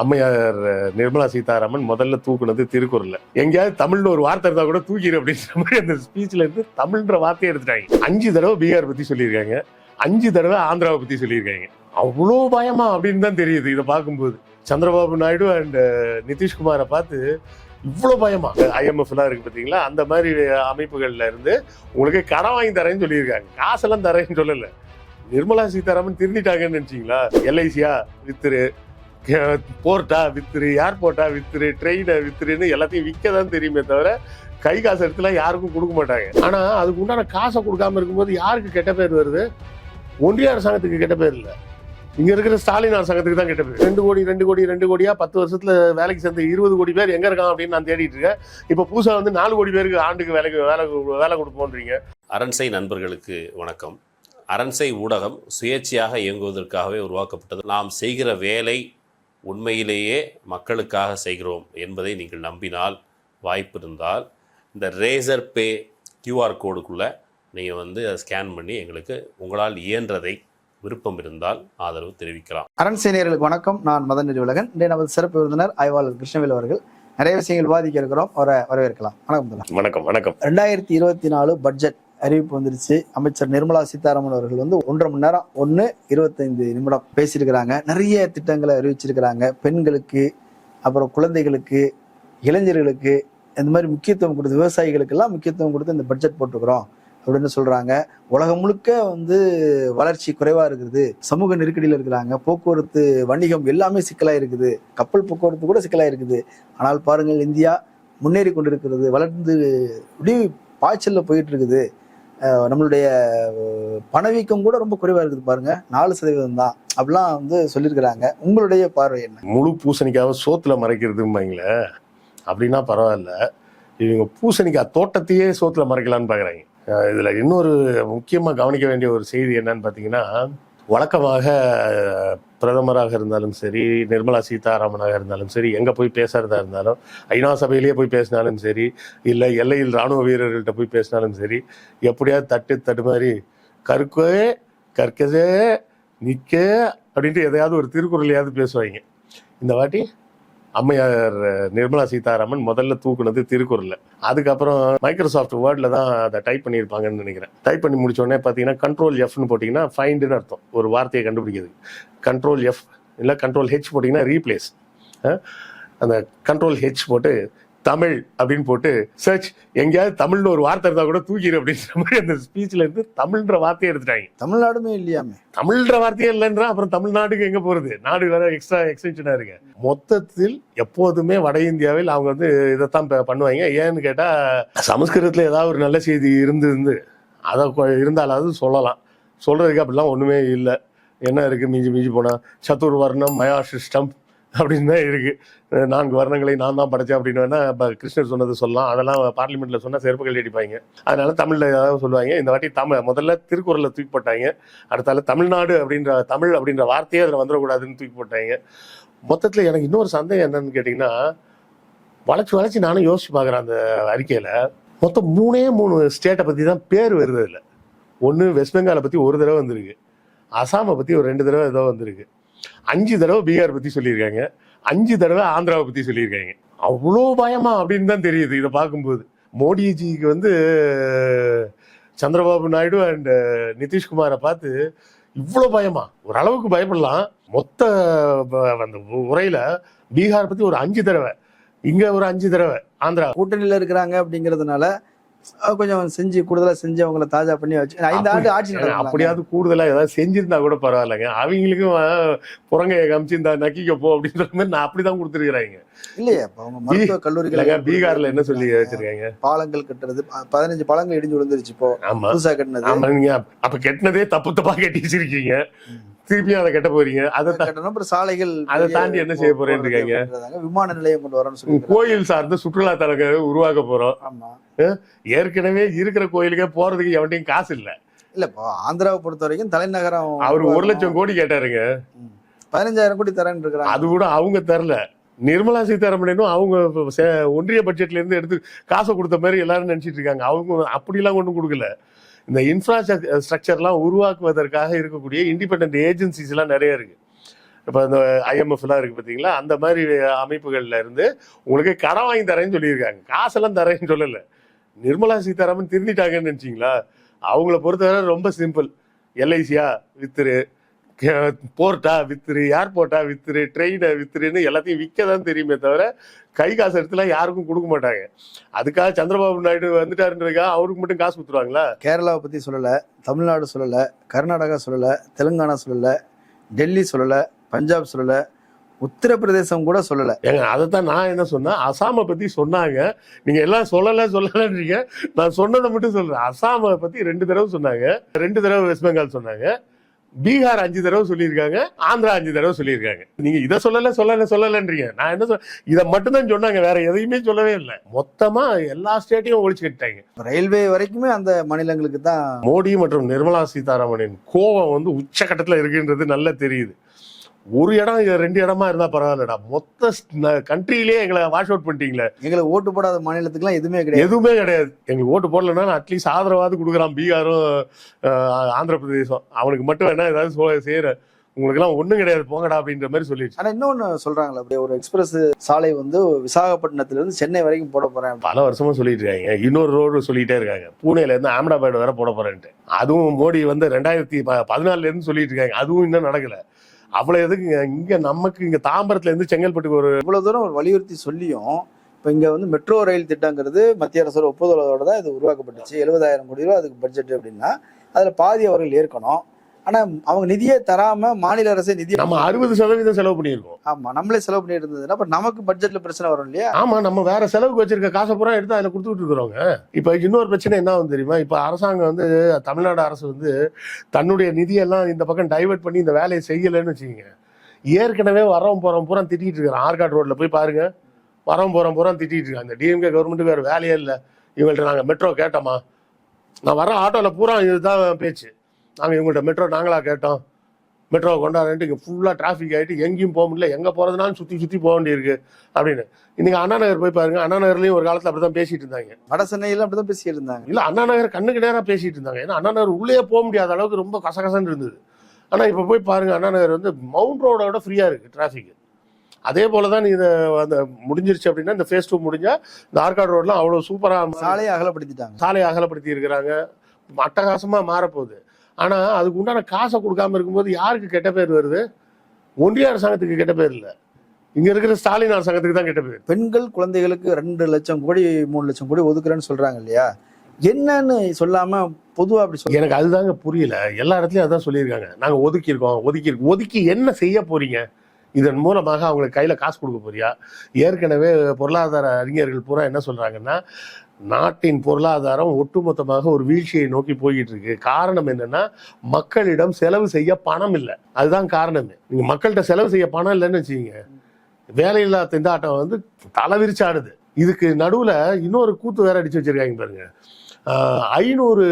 அம்மையார் நிர்மலா சீதாராமன் முதல்ல தூக்குனது திருக்குறள் எங்கேயாவது தமிழ்னு ஒரு வார்த்தை இருந்தா கூட தூக்கிடு அப்படின்ற மாதிரி அந்த ஸ்பீச்ல இருந்து தமிழ்ன்ற வார்த்தையை எடுத்துட்டாங்க. அஞ்சு தடவை பீகார் பத்தி சொல்லியிருக்காங்க. அஞ்சு தடவை ஆந்திராவை பத்தி சொல்லியிருக்காங்க. அவ்வளோ பயமா அப்படின்னு தான் தெரியுது இதை பார்க்கும்போது. சந்திரபாபு நாயுடு அண்ட் நிதிஷ்குமாரை பார்த்து இவ்வளோ பயமா? ஐஎம்எஃப்லாம் இருக்கு பார்த்தீங்களா? அந்த மாதிரி அமைப்புகள்ல இருந்து உங்களுக்கு கடன் வாங்கி தரேன்னு சொல்லியிருக்காங்க. காசெல்லாம் தரேன்னு சொல்லல. நிர்மலா சீதாராமன் திருந்திட்டாங்கன்னு நினைச்சிங்களா? எல்ஐசியா வித்துரு போர்ட்டா வித்துரு ஏர்போர்ட்டா வித்துரு ட்ரெயினை வித்துருன்னு எல்லாத்தையும் விற்க தான் தெரியுமே தவிர கை காசு எடுத்துலாம் யாருக்கும் கொடுக்க மாட்டாங்க. ஆனால் அதுக்கு உண்டான காசை கொடுக்காம இருக்கும்போது யாருக்கு கெட்ட பேர் வருது? ஒன்றிய அரசாங்கத்துக்கு கெட்ட பேர் இல்லை. இங்கே இருக்கிற ஸ்டாலின் அரசாங்கத்துக்கு தான் கெட்ட பேர். ரெண்டு கோடி ரெண்டு கோடி ரெண்டு கோடியாக பத்து வருஷத்தில் வேலைக்கு சேர்ந்த இருபது கோடி பேர் எங்கே இருக்காங்க அப்படின்னு நான் தேடிட்டு இருக்கேன். இப்போ புதுசா வந்து நாலு கோடி பேருக்கு ஆண்டுக்கு வேலைக்கு வேலை வேலை கொடுப்போன்றீங்க. அரண்சை நண்பர்களுக்கு வணக்கம். அரண்சை ஊடகம் சுயேட்சையாக இயங்குவதற்காகவே உருவாக்கப்பட்டது. நாம் செய்கிற வேலை உண்மையிலேயே மக்களுக்காக செய்கிறோம் என்பதை நீங்கள் நம்பினால் வாய்ப்பு இருந்தால் இந்த ரேசர் பே கியூஆர் கோடுக்குள்ளே நீங்கள் வந்து அதை ஸ்கேன் பண்ணி எங்களுக்கு உங்களால் இயன்றதை விருப்பம் இருந்தால் ஆதரவு தெரிவிக்கலாம். அரண்சேனியர்களுக்கு வணக்கம். நான் மதன் நெறிவுலகன் இன்றைய நமது சிறப்பு விருந்தினர் ஆய்வாளர் கிருஷ்ணவேல் அவர்கள். நிறைய விஷயங்கள் விவாதிக்க இருக்கிறோம். அவரை வரவேற்கலாம். வணக்கம் வணக்கம் வணக்கம். ரெண்டாயிரத்தி இருபத்தி நாலு பட்ஜெட் அறிவிப்பு வந்துருச்சு. அமைச்சர் நிர்மலா சீதாராமன் அவர்கள் வந்து ஒன்றரை மணி நேரம் ஒன்று இருபத்தைந்து நிமிடம் பேசியிருக்கிறாங்க. நிறைய திட்டங்களை அறிவிச்சிருக்கிறாங்க. பெண்களுக்கு அப்புறம் குழந்தைகளுக்கு இளைஞர்களுக்கு இந்த மாதிரி முக்கியத்துவம் கொடுத்து விவசாயிகளுக்கெல்லாம் முக்கியத்துவம் கொடுத்து இந்த பட்ஜெட் போட்டுக்கிறோம் அப்படின்னு சொல்றாங்க. உலகம் முழுக்க வந்து வளர்ச்சி குறைவா இருக்குது. சமூக நெருக்கடியில் இருக்கிறாங்க. போக்குவரத்து வணிகம் எல்லாமே சிக்கலா இருக்குது. கப்பல் போக்குவரத்து கூட சிக்கலா இருக்குது. ஆனால் பாருங்கள் இந்தியா முன்னேறி கொண்டிருக்கிறது. வளர்ந்து இப்படி பாய்ச்சல்ல போயிட்டு இருக்குது. நம்மளுடைய பணவீக்கம் கூட ரொம்ப குறைவா இருக்குது பாருங்க. நாலு சதவீதம் தான். அப்படிலாம் வந்து சொல்லியிருக்கிறாங்க. உங்களுடைய பார்வை என்ன? முழு பூசணிக்காவை சோத்துல மறைக்கிறதும்பாங்களே. அப்படின்னா பரவாயில்ல. இவங்க பூசணிக்காய் தோட்டத்தையே சோத்துல மறைக்கலான்னு பாக்குறாங்க. இதில் இதுல இன்னொரு முக்கியமா கவனிக்க வேண்டிய ஒரு செய்தி என்னன்னு பாத்தீங்கன்னா வழக்கமாக பிரதமராக இருந்தாலும் சரி நிர்மலா சீதாராமனாக இருந்தாலும் சரி எங்கே போய் பேசுறதா இருந்தாலும் ஐநா சபையிலேயே போய் பேசினாலும் சரி இல்லை எல்லையில் ராணுவ வீரர்கள்ட்ட போய் பேசினாலும் சரி எப்படியாவது தட்டு தட்டு மாதிரி கற்கே கற்கதே நிற்க அப்படின்ட்டு எதையாவது ஒரு திருக்குறளையாவது பேசுவாங்க. இந்த வாட்டி அம்மையார் நிர்மலா சீதாராமன் முதல்ல தூக்குனது திருக்குறளில். அதுக்கப்புறம் மைக்ரோசாஃப்ட் வேர்டில் தான் அதை டைப் பண்ணியிருப்பாங்கன்னு நினைக்கிறேன். டைப் பண்ணி முடிச்சோடனே பார்த்தீங்கன்னா கண்ட்ரோல் எஃப்னு போட்டிங்கன்னா ஃபைண்டுன்னு அர்த்தம். ஒரு வார்த்தையை கண்டுபிடிக்கிறது. கண்ட்ரோல் எஃப் இல்லை கண்ட்ரோல் ஹெச் போட்டிங்கன்னா ரீப்ளேஸ் அந்த கண்ட்ரோல் ஹெச் போட்டு தமிழ் அப்படின்னு போட்டு சர்ச் எங்கேயாவது தமிழ்னு ஒரு வார்த்தை இருந்தா கூட தூக்கிடு அப்படின்ற மாதிரி அந்த ஸ்பீச்ல இருந்து தமிழ்ன்ற வார்த்தையை எடுத்துட்டாங்க. தமிழ்நாடுமே இல்லையாமே? தமிழ்ன்ற வார்த்தையே இல்லைன்றா அப்புறம் தமிழ்நாட்டுக்கு எங்க போறது? நாடு வேற எக்ஸ்ட்ரா எக்ஸ்டென்ஷனா இருக்கு. மொத்தத்தில் எப்போதுமே வட இந்தியாவில் அவங்க வந்து இதைத்தான் பண்ணுவாங்க. ஏன்னு கேட்டா சமஸ்கிருதத்துல ஏதாவது ஒரு நல்ல செய்தி இருந்து இருந்து அதை இருந்தாலாவது சொல்லலாம். சொல்றதுக்கு அப்படிலாம் ஒண்ணுமே இல்லை. என்ன இருக்கு? மிஞ்சி மிஞ்சி போனா சத்துர் வர்ணம் மயா சிஸ்டம் அப்படின்னு தான் இருக்குது நான்கு வர்ணங்களை நான் தான் படைச்சேன் அப்படின்னு வேணால் இப்போ கிருஷ்ணர் சொன்னது சொல்லலாம். அதெல்லாம் பார்லிமெண்ட்டில் சொன்னால் செருப்புகள் அடிப்பாங்க. அதனால தமிழில் ஏதாவது சொல்லுவாங்க. இந்த வாட்டி தமிழ் முதல்ல திருக்குறளை தூக்கி போட்டாங்க. அடுத்தால தமிழ்நாடு அப்படின்ற தமிழ் அப்படின்ற வார்த்தையே அதில் வந்துடக்கூடாதுன்னு தூக்கி போட்டாங்க. மொத்தத்தில் எனக்கு இன்னொரு சந்தேகம் என்னன்னு கேட்டிங்கன்னா வளைச்சி வளைச்சி நானும் யோசிச்சு பார்க்குறேன் அந்த அறிக்கையில். மொத்தம் மூணே மூணு ஸ்டேட்டை பற்றி தான் பேர் வருது அதில். ஒன்று வெஸ்ட் பெங்காலை பற்றி ஒரு தடவை வந்திருக்கு. அசாமை பற்றி ஒரு ரெண்டு தடவை ஏதோ வந்திருக்கு. அஞ்சு தடவை பீகார் பற்றி சொல்லியிருக்காங்க. அஞ்சு தடவை ஆந்திராவை பற்றி சொல்லியிருக்காங்க. அவ்வளோ பயமா அப்படின்னு தான் தெரியுது இதை பார்க்கும்போது. மோடிஜிக்கு வந்து சந்திரபாபு நாயுடு அண்ட் நிதிஷ்குமாரை பார்த்து இவ்வளோ பயமா? ஓரளவுக்கு பயப்படலாம். மொத்த அந்த உரையில பீகார் பத்தி ஒரு அஞ்சு தடவை. இங்க ஒரு அஞ்சு தடவை. ஆந்திரா. கூட்டணியில இருக்கிறாங்க அப்படிங்கிறதுனால கொஞ்சம் செஞ்சு கூடுதலா செஞ்சு அவங்கள தாஜா பண்ணி வச்சு ஐந்து ஆண்டு ஆட்சி அப்படியாவது கூடுதலா ஏதாவது செஞ்சிருந்தா கூட பரவாயில்லைங்க. அவங்களுக்கும் புறங்கையை காமிச்சு இந்த நக்கிக்க போ அப்படின்ற மாதிரி நான் அப்படிதான் கொடுத்துருக்குறாங்க. இல்லையே அப்ப அவங்க மருத்துவ கல்லூரிகள் பீகார்ல என்ன சொல்லி வச்சிருக்காங்க? பாலங்கள் கட்டுறது பதினஞ்சு பாலங்கள் இடிஞ்சு விழுந்துருச்சு இப்போ. புதுசா கட்டினது. ஆமா நீங்க அப்ப கெட்டினதே தப்பு தப்பா கட்டி வச்சிருக்கீங்க. திருப்பியும் அதை கட்ட போறீங்க. அதை கட்டணும். அப்புறம் சாலைகள் அதை தாண்டி என்ன செய்ய போறேன்னு இருக்காங்க? விமான நிலையம் கொண்டு வரணும்னு சொல்லி கோயில் சார்ந்த சுற்றுலா தலங்களை உருவாக்க போறோம். ஆமா. ஏற்கனவே இருக்கிற கோயிலுக்கே போறதுக்கு எவன்ட்டையும் காசு இல்ல. இல்ல இப்போ ஆந்திராவை பொறுத்த வரைக்கும் தலைநகரம் அவர் ஒரு லட்சம் கோடி கேட்டாருங்க. பதினஞ்சாயிரம் கோடி தரேன்னு இருக்கிறாங்க. அது கூட அவங்க தரல. நிர்மலா சீதாராமனும் அவங்க ஒன்றிய பட்ஜெட்ல இருந்து எடுத்து காசை கொடுத்த மாதிரி எல்லாரும் நினைச்சிட்டு இருக்காங்க. அவங்க அப்படிலாம் ஒன்றும் கொடுக்கல. இந்த இன்ஃப்ராஸ்ட்ரக்சர்லாம் உருவாக்குவதற்காக இருக்கக்கூடிய இண்டிபெண்ட் ஏஜென்சிஸ் எல்லாம் நிறைய இருக்கு. இப்போ இந்த ஐஎம்எஃப்லாம் இருக்கு பார்த்தீங்களா அந்த மாதிரி அமைப்புகள்ல இருந்து உங்களுக்கு கடன் வாங்கி தரேன்னு சொல்லியிருக்காங்க. காசெல்லாம் தரேன்னு சொல்லலை. நிர்மலா சீதாராமன் திருந்திட்டாங்கன்னு நினச்சிங்களா? அவங்கள பொறுத்தவரை ரொம்ப சிம்பிள். எல்ஐசியா வித்துரு கே- போர்ட்டா வித்துரு ஏர்போர்ட்டா வித்துரு ட்ரெயினை வித்துருன்னு எல்லாத்தையும் விற்க தான் தெரியுமே தவிர கை காசு எடுத்துலாம் யாருக்கும் கொடுக்க மாட்டாங்க. அதுக்காக சந்திரபாபு நாயுடு வந்துட்டாருன்றதுக்காக அவருக்கு மட்டும் காசு கொடுத்துருவாங்களா? கேரளாவை பற்றி சொல்லலை தமிழ்நாடு சொல்லலை கர்நாடகா சொல்லலை தெலுங்கானா சொல்லலை டெல்லி சொல்லலை பஞ்சாப் சொல்லலை உத்தரப்பிரதேசம் கூட சொல்லல. ஏங்க அதைத்தான் நான் என்ன சொன்னேன்? அசாமை பத்தி சொன்னாங்க. நீங்க எல்லாம் சொல்லல சொல்லலன்றீங்க. நான் சொன்னதை மட்டும் சொல்றேன். அசாமை பத்தி ரெண்டு தடவை சொன்னாங்க. ரெண்டு தடவை வெஸ்ட் பெங்கால் சொன்னாங்க. பீகார் அஞ்சு தடவை சொல்லியிருக்காங்க. ஆந்திரா அஞ்சு தடவை சொல்லியிருக்காங்க. நீங்க இதை சொல்லல சொல்லல சொல்லலன்றீங்க. நான் என்ன சொல் இதை மட்டும்தான் சொன்னாங்க. வேற எதையுமே சொல்லவே இல்லை. மொத்தமா எல்லா ஸ்டேட்டையும் ஒழிச்சு ரயில்வே வரைக்குமே அந்த மாநிலங்களுக்கு தான் மோடி மற்றும் நிர்மலா சீதாராமனின் கோபம் வந்து உச்சகட்டத்தில் இருக்குன்றது நல்லா தெரியுது. ஒரு இடம் ரெண்டு இடமா இருந்தா பரவாயில்லடா. மொத்த கண்ட்ரியிலே எங்களை வாஷ் அவுட் பண்ணிட்டீங்களே. எங்களுக்கு ஓட்டு போடாத மாநிலத்துக்குலாம் எதுவுமே கிடையாது. எதுவுமே கிடையாது. எங்களுக்கு ஓட்டு போடலன்னா அட்லீஸ்ட் ஆதரவாவது கொடுக்குறான் பீகாரும் ஆந்திர பிரதேசம் அவனுக்கு மட்டும் வேணா ஏதாவது செய்யற. உங்களுக்குலாம் ஒண்ணும் கிடையாது. போங்கடா அப்படின்ற மாதிரி சொல்லிடுச்சு. ஆனா இன்னொன்னு சொல்றாங்களே அப்படியே ஒரு எக்ஸ்பிரஸ் சாலை வந்து விசாகப்பட்டினத்துல இருந்து சென்னை வரைக்கும் போட போறேன். பல வருஷமா சொல்லிட்டு இருக்காங்க. இன்னொரு ரோடு சொல்லிட்டே இருக்காங்க. பூனேல இருந்து அஹமதாபாத் வரை போட போறேன்ட்டு. அதுவும் மோடி வந்து ரெண்டாயிரத்தி ப- பதினாலுல இருந்து சொல்லிட்டு இருக்காங்க. அதுவும் இன்னும் நடக்கல. அவ்வளவு எதுக்கு இங்க நமக்கு இங்க தாம்பரத்துல இருந்து செங்கல்பட்டுக்கு ஒரு இவ்வளவு தூரம் ஒரு வலியுறுத்தி சொல்லியும் இப்ப இங்க வந்து மெட்ரோ ரயில் திட்டங்கிறது மத்திய அரசோட ஒப்புதலோட தான் இது உருவாக்கப்பட்டுச்சு. எழுபதாயிரம் கோடி ரூபாய் அதுக்கு பட்ஜெட் அப்படின்னா அதுல பாதி அவர்கள் ஏற்கணும். ஆனா அவங்க நிதியே தராம மாநில அரசே நிதி நம்ம அறுபது சதவீதம் செலவு பண்ணியிருக்கோம். ஆமா நம்மளே செலவு பண்ணிட்டு இருந்ததுன்னா அப்ப நமக்கு பட்ஜெட்ல பிரச்சனை வரும் இல்லையா? ஆமா நம்ம வேற செலவுக்கு வச்சிருக்க காசை பூரா எடுத்து அதுல கொடுத்துட்டு இருக்கிறோங்க இப்ப இன்னொரு பிரச்சனை என்ன வந்து தெரியுமா? இப்ப அரசாங்கம் வந்து தமிழ்நாடு அரசு வந்து தன்னுடைய நிதியெல்லாம் இந்த பக்கம் டைவர்ட் பண்ணி இந்த வேலையை செய்யலைன்னு வச்சுக்கோங்க. ஏற்கனவே வரவன் போறவன் பூரா திட்டிட்டு இருக்கிறான் ஆற்காடு ரோட்ல போய் பாருங்க. வரவன் போறவன் பூரா திட்டிட்டு இருக்காங்க இந்த டிஎம்கே கவர்மெண்ட்டுக்கு வேற வேலையே இல்லை. இவங்கள்ட்ட நாங்க மெட்ரோ கேட்டோமா? நான் வர ஆட்டோல பூரா இதுதான் பேச்சு. நாங்க இவங்கள்ட்ட மெட்ரோ நாங்களா கேட்டோம். மெட்ரோ கொண்டாடுறேன்ட்டு இங்கே ஃபுல்லாக டிராஃபிக் ஆகிட்டு எங்கேயும் போக முடியல. எங்கே போகிறதுனாலும் சுற்றி சுற்றி போக வேண்டியிருக்கு அப்படின்னு. இன்னைக்கு அண்ணா நகர் போய் பாருங்க. அண்ணா நகர்லையும் ஒரு காலத்தில் அப்படி தான் பேசிட்டு இருந்தாங்க. வட சென்னையில அப்படிதான் பேசிட்டு இருந்தாங்க. இல்லை அண்ணா நகர் கண்ணுக்கு நேராக பேசிட்டு இருந்தாங்க. ஏன்னா அண்ணா நகர் உள்ளே போக முடியாத அளவுக்கு ரொம்ப கசகசன்னு இருந்தது. ஆனால் இப்போ போய் பாருங்க அண்ணா நகர் வந்து மவுண்ட் ரோடோட ஃப்ரீயாக இருக்குது டிராஃபிக் அதே போல தான் இதை அந்த முடிஞ்சிருச்சு அப்படின்னா இந்த ஃபேஸ் டூ முடிஞ்சா இந்த ஆற்காடு ரோட்லாம் அவ்வளோ சூப்பராக சாலையை அகலப்படுத்திட்டாங்க. சாலையை அகலப்படுத்தி இருக்கிறாங்க. அட்டகாசமாக மாறப்போகுது. ஆனால் அதுக்கு உண்டான காசை கொடுக்காம இருக்கும்போது யாருக்கு கெட்ட பேர் வருது? ஒன்றிய அரசாங்கத்துக்கு கெட்ட பேர் இல்லை. இங்க இருக்கிற ஸ்டாலின் அரசாங்கத்துக்கு தான் கெட்ட பேர். பெண்கள் குழந்தைகளுக்கு ரெண்டு லட்சம் கோடி மூணு லட்சம் கோடி ஒதுக்குறேன்னு சொல்றாங்க இல்லையா? என்னன்னு சொல்லாம பொதுவா அப்படி சொல்ல எனக்கு அதுதாங்க புரியல. எல்லா இடத்துலயும் அதான் சொல்லியிருக்காங்க. நாங்க ஒதுக்கியிருக்கோம் ஒதுக்கி ஒதுக்கி என்ன செய்ய போறீங்க? இதன் மூலமாக அவங்களுக்கு கையில காசு கொடுக்க போறியா? ஏற்கனவே பொருளாதார அறிஞர்கள் பூரா என்ன சொல்றாங்கன்னா நாட்டின் பொருளாதாரம் ஒட்டுமொத்தமாக ஒரு வீழ்ச்சியை நோக்கி போய்கிட்டு இருக்கு காரணம் என்னன்னா மக்களிடம் செலவு செய்ய பணம் இல்லை. அதுதான் காரணமே. நீங்க மக்கள்கிட்ட செலவு செய்ய பணம் இல்லைன்னு வச்சுக்கீங்க. வேலையில்லா திண்டாட்டம் வந்து தலைவிரிச்சாடுது இதுக்கு நடுவில் இன்னொரு கூத்து வேற அடிச்சு வச்சிருக்காங்க பாருங்க. ஐநூறு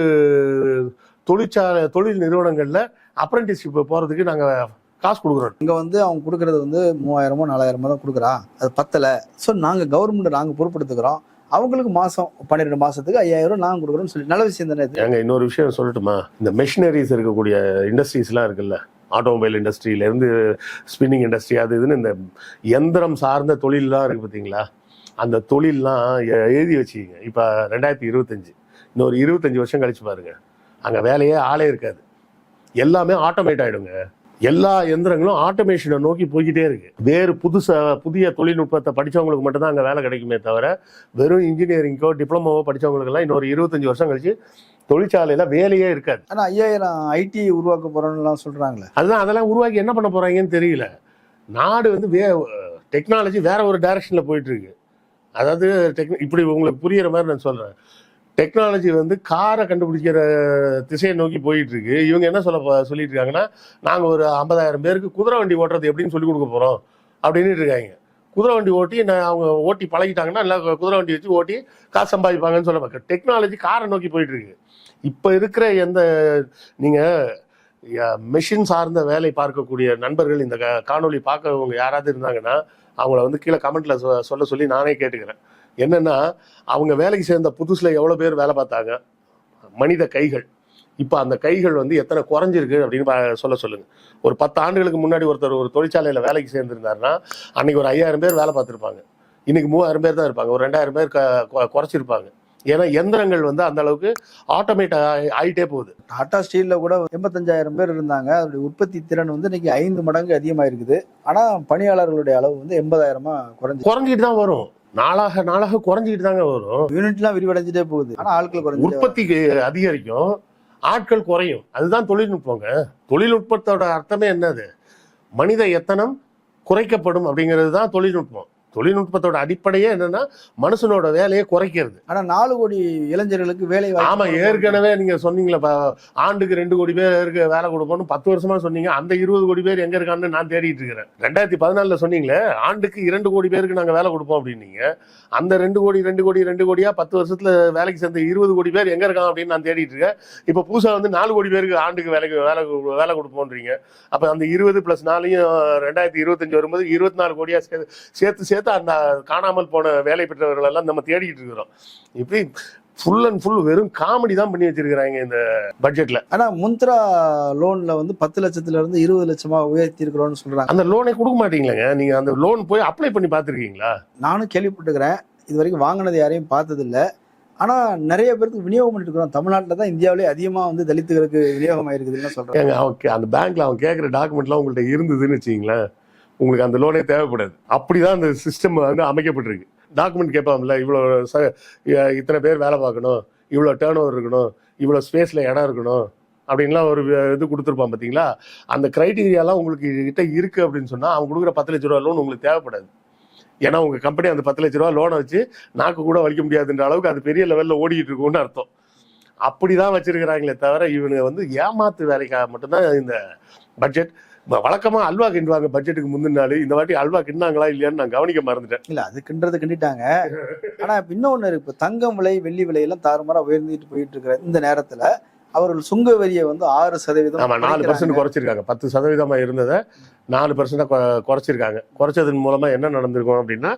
தொழிற்சாலை தொழில் நிறுவனங்களில் அப்ரண்டிஸ்ஷிப் போகிறதுக்கு நாங்கள் காசு கொடுக்குறோம். இங்கே வந்து அவங்க கொடுக்குறது வந்து மூவாயிரமோ நாலாயிரமோ தான் கொடுக்குறா. அது பத்தலை. ஸோ நாங்கள் கவர்மெண்ட் நாங்கள் பொறுப்படுத்துக்கிறோம். அவங்களுக்கு மாசம் பன்னிரெண்டு மாசத்துக்கு ஐயாயிரம் நான் கொடுக்குறோம்னு சொல்லி நல்ல விஷயம் தானே இது? இன்னொரு விஷயம் சொல்லட்டுமா? இந்த மெஷினரிஸ் இருக்கக்கூடிய இண்டஸ்ட்ரீஸ்லாம் இருக்குல்ல ஆட்டோமொபைல் இண்டஸ்ட்ரியில இருந்து ஸ்பின்னிங் இண்டஸ்ட்ரி அது இதுன்னு இந்த எந்திரம் சார்ந்த தொழில்லாம் இருக்கு பார்த்தீங்களா அந்த தொழில்லாம் எ- எழுதி வச்சுக்கிங்க. இப்போ ரெண்டாயிரத்தி இருபத்தஞ்சு இன்னொரு இருபத்தஞ்சு வருஷம் கழிச்சு பாருங்க. அங்கே வேலையே ஆளே இருக்காது. எல்லாமே ஆட்டோமேட் ஆயிடுங்க. எல்லா எந்திரங்களும் ஆட்டோமேஷனை நோக்கி போய்கிட்டே இருக்கு. வேறு புதுசா புதிய தொழில்நுட்பத்தை படிச்சவங்களுக்கு மட்டும்தான் அங்கே வேலை கிடைக்குமே தவிர வெறும் இன்ஜினியரிங்கோ டிப்ளமோவோ படிச்சவங்களுக்கெல்லாம் இன்னொரு இருபத்தஞ்சு வருஷம் கழிச்சு தொழிற்சாலையில வேலையே இருக்காது. ஆனா ஐயாயிரம் ஐடி உருவாக்க போறோம்லாம் சொல்றாங்களே. அதுதான் அதெல்லாம் உருவாக்கி என்ன பண்ண போறாங்கன்னு தெரியல. நாடு வந்து வே டெக்னாலஜி வேற ஒரு டைரக்ஷன்ல போயிட்டு இருக்கு. அதாவது டெக் இப்படி உங்களுக்கு புரியுற மாதிரி நான் சொல்றேன். டெக்னாலஜி வந்து காரை கண்டுபிடிக்கிற திசையை நோக்கி போயிட்டு இருக்கு இவங்க என்ன சொல்ல சொல்லிட்டு இருக்காங்கன்னா நாங்க ஒரு ஐம்பதாயிரம் பேருக்கு குதிரை வண்டி ஓட்டுறது எப்படின்னு சொல்லி கொடுக்க போறோம் அப்படின்னு இருக்காங்க. குதிரை வண்டி ஓட்டி நான் அவங்க ஓட்டி பழகிட்டாங்கன்னா இல்லை குதிரை வண்டி வச்சு ஓட்டி காசு சம்பாதிப்பாங்கன்னு சொல்ல பார்க்க டெக்னாலஜி காரை நோக்கி போயிட்டு இருக்கு இப்போ இருக்கிற எந்த நீங்க மெஷின் சார்ந்த வேலை பார்க்கக்கூடிய நண்பர்கள் இந்த காணொலி பார்க்கறவங்க யாராவது இருந்தாங்கன்னா அவங்கள வந்து கீழே கமெண்ட்ல சொ- சொல்ல சொல்லி நானே கேட்டுக்கிறேன். என்னன்னா அவங்க வேலைக்கு சேர்ந்த புதுசுல எவ்வளவு பேர் வேலை பார்த்தாங்க? மனித கைகள். இப்போ அந்த கைகள் வந்து எத்தனை குறைஞ்சிருக்கு அப்படின்னு சொல்ல சொல்லுங்க. ஒரு பத்து ஆண்டுகளுக்கு முன்னாடி ஒருத்தர் ஒரு தொழிற்சாலையில் வேலைக்கு சேர்ந்திருந்தாருன்னா அன்னைக்கு ஒரு ஐயாயிரம் பேர் வேலை பார்த்துருப்பாங்க. இன்னைக்கு மூவாயிரம் பேர் தான் இருப்பாங்க. ஒரு ரெண்டாயிரம் பேர் குறைச்சிருப்பாங்க. ஏன்னா எந்திரங்கள் வந்து அந்த அளவுக்கு ஆட்டோமேட் ஆயிட்டே போகுது. டாடா ஸ்டீல்ல கூட எண்பத்தஞ்சாயிரம் பேர் இருந்தாங்க. அதோடைய உற்பத்தி திறன் வந்து இன்னைக்கு ஐந்து மடங்கு அதிகமா இருக்குது ஆனா பணியாளர்களுடைய அளவு வந்து எண்பதாயிரமா குறைஞ்சு குறைஞ்சிட்டு தான் வரும். நாளாக நாளாக குறைஞ்சிட்டு தாங்க வரும். யூனிட்லாம் விரிவடைஞ்சிட்டே போகுது. ஆனா ஆட்கள் குறைஞ்சு உற்பத்திக்கு அதிகரிக்கும். ஆட்கள் குறையும். அதுதான் தொழில்நுட்பங்க. தொழில்நுட்பத்தோட அர்த்தமே என்னது? மனித எத்தனம் குறைக்கப்படும் அப்படிங்கிறது தான் தொழில்நுட்பம். தொழில்நுட்பத்தோட அடிப்படையே என்னன்னா மனுஷனோட வேலையை குறைக்கிறது. ஆனா நாலு கோடி இளைஞர்களுக்கு வேலை ஆமா ஏற்கனவே நீங்க சொன்னீங்களே ஆண்டுக்கு ரெண்டு கோடி பேருக்கு வேலை கொடுப்போம்னு பத்து வருஷமா சொன்னீங்க. அந்த இருபது கோடி பேர் எங்க இருக்கான்னு நான் தேடிட்டு இருக்கிறேன். ரெண்டாயிரத்தி பதினாலுல சொன்னீங்களே ஆண்டுக்கு இரண்டு கோடி பேருக்கு நாங்க வேலை கொடுப்போம் அப்படின்னீங்க. அந்த ரெண்டு கோடி ரெண்டு கோடி ரெண்டு கோடியா பத்து வருஷத்துல வேலைக்கு சேர்ந்த இருபது கோடி பேர் எங்க இருக்கான் அப்படின்னு நான் தேடிட்டு இருக்கேன். இப்ப புதுசா வந்து நாலு கோடி பேருக்கு ஆண்டுக்கு வேலைக்கு வேலை வேலை கொடுப்போம்ன்றீங்க. அப்ப அந்த இருபது பிளஸ் நாலையும் ரெண்டாயிரத்தி இருபத்தஞ்சு வரும்போது இருபத்தி நாலு கோடியா சேர்த்து சேர்த்து சேர்த்து அந்த காணாமல் போன வேலை பெற்றவர்கள் எல்லாம் நம்ம தேடிட்டு இருக்கிறோம். இப்படி ஃபுல் அண்ட் ஃபுல் வெறும் காமெடி தான் பண்ணி வச்சிருக்கிறாங்க இந்த பட்ஜெட்ல ஆனா முந்த்ரா லோன்ல வந்து பத்து லட்சத்துல இருந்து இருபது லட்சமா உயர்த்தி இருக்கிறோம்னு சொல்றாங்க. அந்த லோனை கொடுக்க மாட்டீங்களேங்க. நீங்க அந்த லோன் போய் அப்ளை பண்ணி பார்த்துருக்கீங்களா? நானும் கேள்விப்பட்டுக்கிறேன் இது வரைக்கும் வாங்கினது யாரையும் பார்த்தது இல்ல ஆனா நிறைய பேருக்கு விநியோகம் பண்ணிட்டு இருக்கிறோம். தமிழ்நாட்டுல தான் இந்தியாவிலே அதிகமா வந்து தலித்துகளுக்கு விநியோகம் ஆயிருக்குதுன்னு கே- அந்த பேங்க்ல அவன் கேட்குற டாக்குமெண்ட்லாம் உங்கள்ட்ட இருந்ததுன்னு வச்சிங்களேன் உங்களுக்கு அந்த லோனே தேவைப்படாது. அப்படிதான் அந்த சிஸ்டம் வந்து அமைக்கப்பட்டிருக்கு. டாக்குமெண்ட் கேட்பாங்கல்ல இவ்வளோ ச இத்தனை பேர் வேலை பார்க்கணும் இவ்வளோ டேர்ன் ஓவர் இருக்கணும் இவ்வளோ ஸ்பேஸில் இடம் இருக்கணும் அப்படின்லாம் ஒரு இது கொடுத்துருப்பான் பார்த்தீங்களா அந்த க்ரைட்டீரியாலாம் உங்களுக்கு கிட்ட இருக்குது அப்படின்னு சொன்னால் அவங்க கொடுக்குற பத்து லட்ச ரூபா லோன் உங்களுக்கு தேவைப்படாது. ஏன்னா உங்கள் கம்பெனி அந்த பத்து லட்ச ரூபா லோனை வச்சு நாக்கு கூட வலிக்க முடியாதுன்ற அளவுக்கு அது பெரிய லெவலில் ஓடிக்கிட்டு இருக்கும்னு அர்த்தம். அப்படி தான் வச்சுருக்கிறாங்களே தவிர இவனுங்க வந்து ஏமாத்து வேலைக்காக மட்டும்தான் இந்த பட்ஜெட் வழக்கமா அல்வா கிண்டுவாங்க பட்ஜெட்டுக்கு முந்தின நாள். இந்த வாட்டி அல்வா கிண்டாங்களா இல்லையான்னு நான் கவனிக்க மறந்துட்டேன். இல்ல அது கிண்டது கிண்டிட்டாங்க. ஆனா இப்ப இன்னொன்னு இருக்கு. இப்ப தங்கம் விலை வெள்ளி விலை எல்லாம் தாறுமாறா உயர்ந்துட்டு போயிட்டு இருக்கிற இந்த நேரத்துல அவர்கள் சுங்க வரியை வந்து ஆறு சதவீதம் ஆமா நாலு. பர்சன்ட் குறைச்சிருக்காங்க. பத்து சதவீதமா இருந்ததை நாலு பர்சன்டா குறைச்சிருக்காங்க. குறைச்சதன் மூலமா என்ன நடந்திருக்கும் அப்படின்னா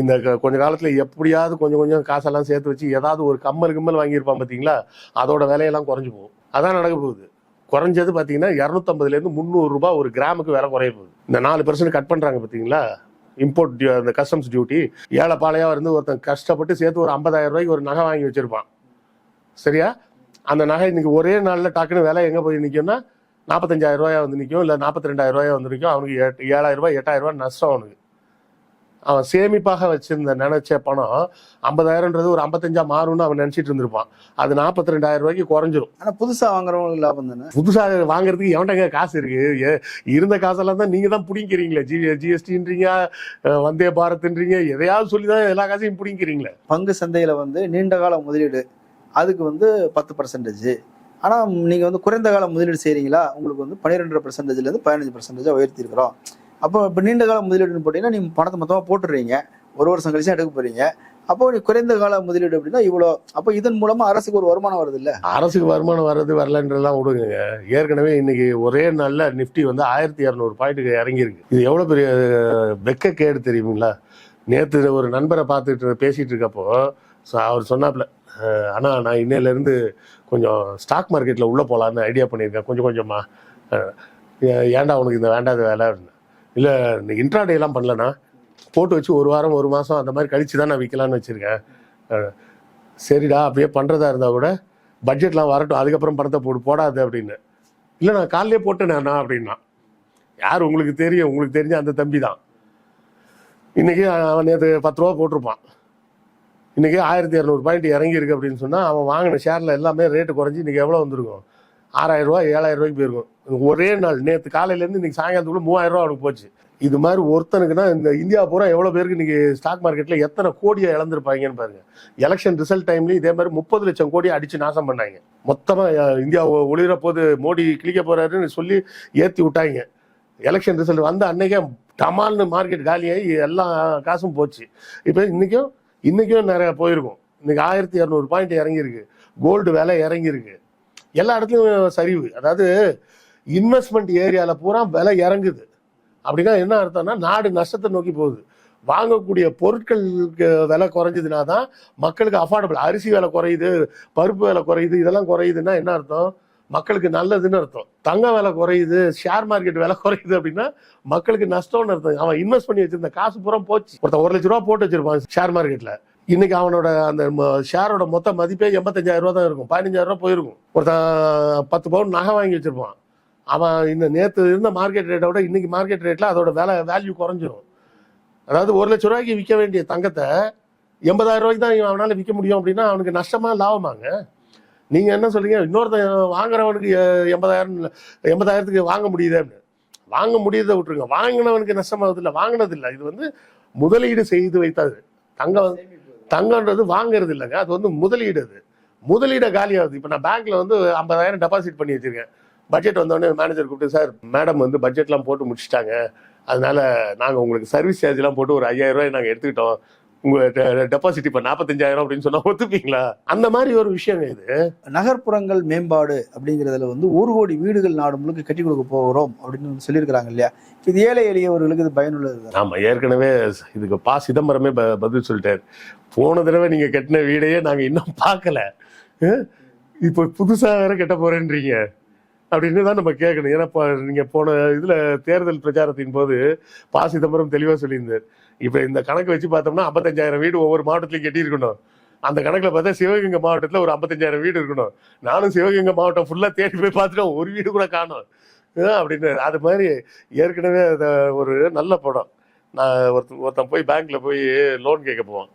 இந்த கொஞ்ச காலத்துல எப்படியாவது கொஞ்சம் கொஞ்சம் காசெல்லாம் சேர்த்து வச்சு ஏதாவது ஒரு கம்மல் கிம்மல் வாங்கியிருப்பான் பாத்தீங்களா? அதோட விலையெல்லாம் குறைஞ்சு போகும். அதான் நடக்க போகுது. குறைஞ்சது பார்த்தீங்கன்னா இரநூத்தம்பதுலேருந்து முந்நூறுரூபா முந்நூறு ரூபாய் ஒரு கிராமுக்கு விலை குறைய போகுது. இந்த நாலு பர்சன்ட் கட் பண்ணுறாங்க பார்த்தீங்களா இம்போர்ட் அந்த கஸ்டம்ஸ் டியூட்டி ஏழை பாளையா இருந்து ஒருத்தன் கஷ்டப்பட்டு சேர்த்து ஒரு ஐம்பதாயிரம் ரூபாய்க்கு ஒரு நகை வாங்கி வச்சுருப்பான். சரியா? அந்த நகை இன்னைக்கு ஒரே நாளில் டக்குன்னு விலை எங்கே போய் நிற்கும்னா நாற்பத்தஞ்சாயிரம் ரூபாயா வந்து நிற்கும் இல்லை நாற்பத்தி ரெண்டாயிரம் ரூபாயா வந்து நிற்கும் அவனுக்கு எட்டு ஏழாயிரம் ரூபாய் எட்டாயிரம் ரூபாய் நஷ்டம் அவனுக்கு. அவன் சேமிப்பாக வச்சிருந்த நினைச்ச பணம் ஐம்பதாயிரம்ன்றது ஒரு ஐம்பத்தஞ்சா மாறும்னு அவன் நினைச்சிட்டு இருந்திருப்பான். அது நாற்பத்தி ரெண்டாயிரம் ரூபாய்க்கு குறைஞ்சிரும். ஆனா புதுசா வாங்குறவங்களுக்கு லாபம் தானே? புதுசாக வாங்குறதுக்கு எவன்டங்க காசு இருக்கு? இருந்த காசெல்லாம் தான் நீங்க தான் பிடிங்கிறீங்களே ஜி ஜிஎஸ்டின்றீங்க வந்தே பாரத்ன்றீங்க எதையாவது சொல்லி தான் எல்லா காசையும் பிடிங்கிறீங்களே பங்கு சந்தையில வந்து நீண்ட கால முதலீடு அதுக்கு வந்து பத்து பர்சன்டேஜ் ஆனா நீங்க வந்து குறைந்த கால முதலீடு செய்றீங்களா? உங்களுக்கு வந்து பன்னிரெண்டரை பர்சன்டேஜ்ல இருந்து பதினஞ்சு பர்சன்டேஜா உயர்த்தி இருக்கிறோம் அப்போ இப்போ நீண்ட கால முதலீடுன்னு போட்டீங்கன்னா நீங்க பணத்தை மொத்தமா போட்டுடுறீங்க ஒரு வருஷம் கழிச்சு எடுக்க போறீங்க. அப்போ நீ குறைந்த கால முதலீடு அப்படின்னா இவ்வளோ. அப்போ இதன் மூலமா அரசுக்கு ஒரு வருமானம் வருது இல்ல அரசுக்கு வருமானம் வர்றது வரலன்றதெல்லாம் விடுங்க ஏற்கனவே இன்னைக்கு ஒரே நாள்ல நிஃப்டி வந்து ஆயிரத்தி இரநூறு பாயிண்ட்டுக்கு இறங்கியிருக்கு. இது எவ்வளோ பெரிய வெக்க கேடு தெரியுங்களா? நேற்று ஒரு நண்பரை பார்த்துட்டு பேசிட்டு இருக்கப்போ அவர் சொன்னாப்ல ஆனால் நான் இன்னையிலேருந்து கொஞ்சம் ஸ்டாக் மார்க்கெட்டில் உள்ளே போகலான்னு ஐடியா பண்ணியிருக்கேன். கொஞ்சம் கொஞ்சமாக ஏன்டா உனக்கு இந்த வேண்டாத வேலை? இல்லை இந்த இன்ட்ராடே எல்லாம் பண்ணலண்ணா. போட்டு வச்சு ஒரு வாரம் ஒரு மாதம் அந்த மாதிரி கழிச்சு தான் நான் விற்கலான்னு வச்சுருக்கேன். சரிடா அப்படியே பண்ணுறதா இருந்தால் கூட பட்ஜெட்லாம் வரட்டும். அதுக்கப்புறம் பணத்தை போடு போடாது அப்படின்னு. இல்லை நான் காலையிலே போட்டேனே நான் அப்படின்னா. யார் உங்களுக்கு தெரியும்? உங்களுக்கு தெரிஞ்ச அந்த தம்பி தான். இன்னைக்கு அவன் நேற்று பத்து ரூபா போட்டிருப்பான். இன்றைக்கி ஆயிரத்தி இரநூறு பாயிண்ட் இறங்கி இருக்கு அப்படின்னு சொன்னால் அவன் வாங்கின ஷேரில் எல்லாமே ரேட்டு குறைஞ்சி இன்றைக்கி எவ்வளோ வந்திருக்கும்? ஆறாயிரம் ரூபா ஏழாயிரம் ரூபாய்க்கு போயிருக்கும். ஒரே நாள் நேற்று காலையிலேருந்து இன்னைக்கு சாயங்காலத்துக்குள்ள மூவாயிரம் ரூபா அவனுக்கு போச்சு. இது மாதிரி ஒருத்தனுக்குன்னா இந்த இந்தியா பூரா எவ்வளோ பேருக்கு இன்னைக்கு ஸ்டாக் மார்க்கெட்டில் எத்தனை கோடியை இழந்திருப்பாங்கன்னு பாருங்க. எலெக்ஷன் ரிசல்ட் டைம்லேயும் இதே மாதிரி முப்பது லட்சம் கோடி அடிச்சு நாசம் பண்ணாங்க. மொத்தமாக இந்தியா ஒ- போது மோடி கிளிக்க போறாருன்னு சொல்லி ஏற்றி விட்டாங்க. எலெக்ஷன் ரிசல்ட் வந்த அன்னைக்கே டமால்னு மார்க்கெட் காலியாகி எல்லா காசும் போச்சு. இப்போ இன்னைக்கும் இன்னைக்கும் நிறைய போயிருக்கும். இன்னைக்கு ஆயிரத்தி இரநூறு பாயிண்ட் இறங்கியிருக்கு. கோல்டு விலை இறங்கியிருக்கு. எல்லா இடத்துலையும் சரிவு. அதாவது இன்வெஸ்ட்மெண்ட் ஏரியாவில் பூரா விலை இறங்குது. அப்படின்னா என்ன அர்த்தம்னா நாடு நஷ்டத்தை நோக்கி போகுது. வாங்கக்கூடிய பொருட்களுக்கு விலை குறைஞ்சதுனா தான் மக்களுக்கு அஃபோர்டபுள் அரிசி விலை குறையுது பருப்பு விலை குறையுது இதெல்லாம் குறையுதுன்னா என்ன அர்த்தம்? மக்களுக்கு நல்லதுன்னு அர்த்தம். தங்க விலை குறையுது ஷேர் மார்க்கெட் விலை குறையுது அப்படின்னா மக்களுக்கு நஷ்டம்னு அர்த்தம். அவன் இன்வெஸ்ட் பண்ணி வச்சிருந்த காசு பூரா போச்சு. ஒருத்தன் ஒரு லட்ச ரூபா போட்டு வச்சிருப்பான் ஷேர் மார்க்கெட்டில் இன்னைக்கு அவனோட அந்த ஷேரோட மொத்த மதிப்பே எண்பத்தஞ்சாயிரம் ரூபா தான் இருக்கும். பதினஞ்சாயிரம் ரூபா போயிருக்கும். ஒருத்தன் பத்து பவுன் நகை வாங்கி வச்சிருப்பான். அவன் இந்த நேற்று இருந்த மார்க்கெட் ரேட்டை விட இன்னைக்கு மார்க்கெட் ரேட்டில் அதோட வேலை வேல்யூ குறைஞ்சிரும். அதாவது ஒரு லட்ச ரூபாய்க்கு விற்க வேண்டிய தங்கத்தை எண்பதாயிரம் ரூபாய்க்கு தான் அவனால் விற்க முடியும் அப்படின்னா அவனுக்கு நஷ்டமா லாபமாங்க. நீங்க என்ன சொல்றீங்க? இன்னொருத்தன் வாங்குறவனுக்கு எண்பதாயிரம் எண்பதாயிரத்துக்கு வாங்க முடியுது அப்படின்னு. வாங்க முடியதை விட்டுருங்க. வாங்கினவனுக்கு நஷ்டமாகுது இல்லை வாங்கினது இல்லை. இது வந்து முதலீடு செய்து வைத்தது. தங்கம் வந்து- தங்கன்றது வாங்குறது இல்லைங்க. அது வந்து முதலீடு அது. முதலீட காலியாகுது இப்போ நான் பேங்க்ல வந்து ஐம்பதாயிரம் டெபாசிட் பண்ணி வச்சிருக்கேன். பட்ஜெட் வந்தோடனே மேனேஜர் கூப்பிட்டு சார் மேடம் வந்து பட்ஜெட்லாம் போட்டு முடிச்சிட்டாங்க. அதனால நாங்கள் உங்களுக்கு சர்வீஸ் சார்ஜ்லாம் போட்டு ஒரு ஐயாயிரம் ரூபாய் நாங்கள் எடுத்துக்கிட்டோம். உங்க டெபாசிட் இப்போ நாற்பத்தஞ்சாயிரம் அப்படின்னு சொன்னா ஒத்துப்பீங்களா? அந்த மாதிரி ஒரு விஷயங்க இது. நகர்ப்புறங்கள் மேம்பாடு அப்படிங்கிறதுல வந்து ஒரு கோடி வீடுகள் நாடு முழுக்க கட்டி கொடுக்க போகிறோம் அப்படின்னு சொல்லியிருக்கிறாங்க இல்லையா? இது ஏழை எளியவர்களுக்கு இது பயனுள்ளது தான்? ஆமா ஏற்கனவே இதுக்கு பா சிதம்பரமே ப- பதில் சொல்லிட்டாரு. போன தடவை நீங்க கட்டின வீடையே நாங்க இன்னும் பார்க்கல? இப்போ புதுசா வேற கட்ட போறேன்றீங்க. அப்படின்னு தான் நம்ம கேட்கணும். ஏன்னா இப்போ நீங்க போன இதுல தேர்தல் பிரச்சாரத்தின் போது பா சிதம்பரம் தெளிவா சொல்லியிருந்தார். இப்ப இந்த கணக்கு வச்சு பார்த்தோம்னா ஐம்பத்தஞ்சாயிரம் வீடு ஒவ்வொரு மாவட்டத்திலையும் கட்டியிருக்கணும். அந்த கணக்கில் பார்த்தா சிவகங்கை மாவட்டத்தில் ஒரு ஐம்பத்தஞ்சாயிரம் வீடு இருக்கணும். நானும் சிவகங்கை மாவட்டம் ஃபுல்லாக தேடி போய் பார்த்துட்டோம் ஒரு வீடு கூட காணும். அப்படின்னு. அது மாதிரி ஏற்கனவே அதை ஒரு நல்ல படம். நான் ஒருத்தன் ஒருத்தன் போய் பேங்க்கில் போய் லோன் கேட்க போவான்.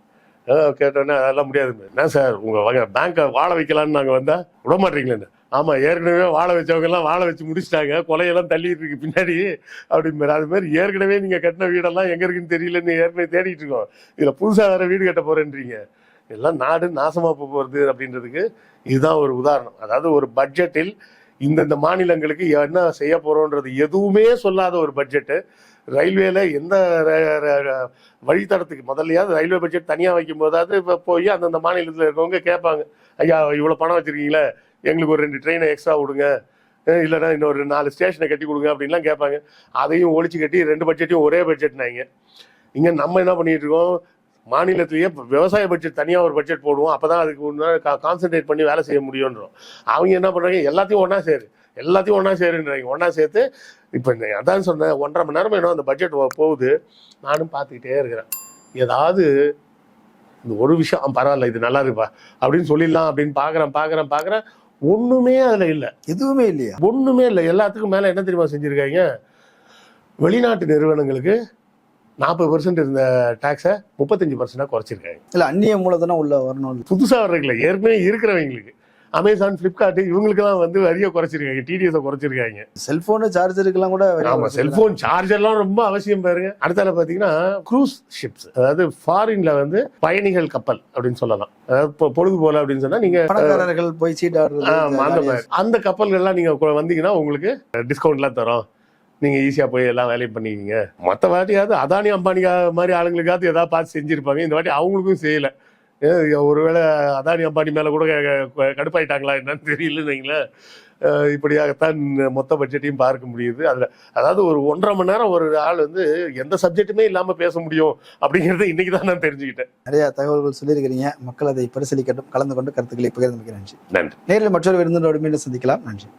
கேட்டோன்னே அதெல்லாம் முடியாது என்ன சார் உங்கள் வகை பேங்க்கை வாழ வைக்கலான்னு நாங்கள் வந்தால் விட மாட்டீங்களேன்னு. ஆமா ஏற்கனவே வாழ வச்சவங்க எல்லாம் வாழ வச்சு முடிச்சிட்டாங்க. கொலையெல்லாம் தள்ளிட்டு இருக்கு பின்னாடி. அப்படிங்கிற அது மாதிரி ஏற்கனவே நீங்க கட்டின வீடெல்லாம் எங்க இருக்குன்னு தெரியலன்னு ஏற்கனவே தேடிட்டு இருக்கோம். இதுல புதுசா வேற வீடு கட்ட போறேன்றீங்க. எல்லாம் நாடு நாசமா போகிறது போறது அப்படின்றதுக்கு இதுதான் ஒரு உதாரணம். அதாவது ஒரு பட்ஜெட்டில் இந்தந்த மாநிலங்களுக்கு என்ன செய்ய போறோன்றது எதுவுமே சொல்லாத ஒரு பட்ஜெட்டு. ரயில்வேல எந்த ர- ர- வழித்தடத்துக்கு முதல்லையாவது ரயில்வே பட்ஜெட் தனியாக வைக்கும் போதாவது இப்போ போய் அந்தந்த மாநிலத்தில் இருக்கவங்க கேட்பாங்க ஐயா இவ்வளோ பணம் வச்சிருக்கீங்களே. எங்களுக்கு ஒரு ரெண்டு ட்ரெயினை எக்ஸ்ட்ரா விடுங்க. இல்லைன்னா இன்னொரு நாலு ஸ்டேஷனை கட்டி கொடுங்க அப்படின்லாம் கேட்பாங்க. அதையும் ஒழிச்சு கட்டி ரெண்டு பட்ஜெட்டையும் ஒரே பட்ஜெட்னாங்க இங்கே. நம்ம என்ன பண்ணிட்டு இருக்கோம்? மாநிலத்திலேயே விவசாய பட்ஜெட் தனியாக ஒரு பட்ஜெட் போடுவோம். அப்போ தான் அதுக்கு கான்சென்ட்ரேட் பண்ணி வேலை செய்ய முடியும்ன்றோம். அவங்க என்ன பண்ணுறாங்க எல்லாத்தையும் ஒன்றா சேரு. எல்லாத்தையும் ஒன்றா சேருன்றாங்க. ஒன்றா சேர்த்து இப்போ அதான் சொன்னேன் ஒன்றரை மணி நேரம் என்ன அந்த பட்ஜெட் போகுது. நானும் பார்த்துக்கிட்டே இருக்கிறேன். ஏதாவது இந்த ஒரு விஷயம் பரவாயில்ல இது நல்லா இருப்பா அப்படின்னு சொல்லிடலாம் அப்படின்னு பார்க்குறேன் பார்க்குறேன் பார்க்குறேன் ஒண்ணுமே அதுல இல்லை. எதுவுமே இல்லையா? ஒண்ணுமே இல்லை. எல்லாத்துக்கும் மேல என்ன தெரியுமா செஞ்சிருக்காங்க? வெளிநாட்டு நிறுவனங்களுக்கு நாற்பது பர்சன்ட் இருந்த டாக்ஸை முப்பத்தஞ்சு பர்சன்டா குறைச்சிருக்காங்க. இல்ல அந்நிய மூலதனம் உள்ள வரணும் புதுசா வர்றதுல ஏற்கனவே இருக்கிறவங்களுக்கு. அமேசான் பிளிப்கார்ட் இவங்களுக்கெல்லாம் வந்து வரியை குறைச்சிருக்காங்க டிடிஎஸ் குறைச்சிருக்காங்க. செல்போனு சார்ஜருக்கெல்லாம் கூட வரி ஆமா வச்சிருக்காங்க. செல்போன் சார்ஜர்லாம் ரொம்ப அவசியம் பாருங்க. அடுத்தால பாத்தீங்கன்னா க்ரூஸ் ஷிப்ஸ் அதாவது ஃபாரின்ல வந்து பயணிகள் கப்பல் அப்படின்னு சொல்லலாம். அதாவது பொழுது போல அப்படின்னு சொன்னா நீங்க போய் சீட் ஆடுறது ஆமா, அந்த கப்பல்கள்லாம் நீங்க வந்தீங்கன்னா உங்களுக்கு டிஸ்கவுண்ட்லாம் தரோம். நீங்க ஈஸியா போய் எல்லாம் வேலையும் பண்ணிக்கிங்க. மற்ற வாட்டியாவது அதானி அம்பானி மாதிரி ஆளுங்களுக்காவது ஏதாவது பார்த்து செஞ்சிருப்பாங்க. இந்த வாட்டி அவங்களுக்கும் செய்யல. ஒருவேளை அதானி அம்பானி மேல கூட கடுப்பாயிட்டாங்களா என்னன்னு தெரியலன்னு இப்படியாகத்தான் மொத்த பட்ஜெட்டையும் பார்க்க முடியுது. அதுல அதாவது ஒரு ஒன்றரை மணி நேரம் ஒரு ஆள் வந்து எந்த சப்ஜெக்ட்டுமே இல்லாம பேச முடியும் அப்படிங்கறத இன்னைக்கு தான் நான் தெரிஞ்சுக்கிட்டேன். நிறைய தகவல்கள் சொல்லியிருக்கிறீங்க. மக்கள் அதை பரிசீலிக்கட்டும். கலந்து கொண்டு கருத்துக்களை பகிர்ந்து நன்றி. நன்றி. நேரில் மற்றொரு விருந்தினரோடு மீண்டும் சந்திக்கலாம். நன்றி.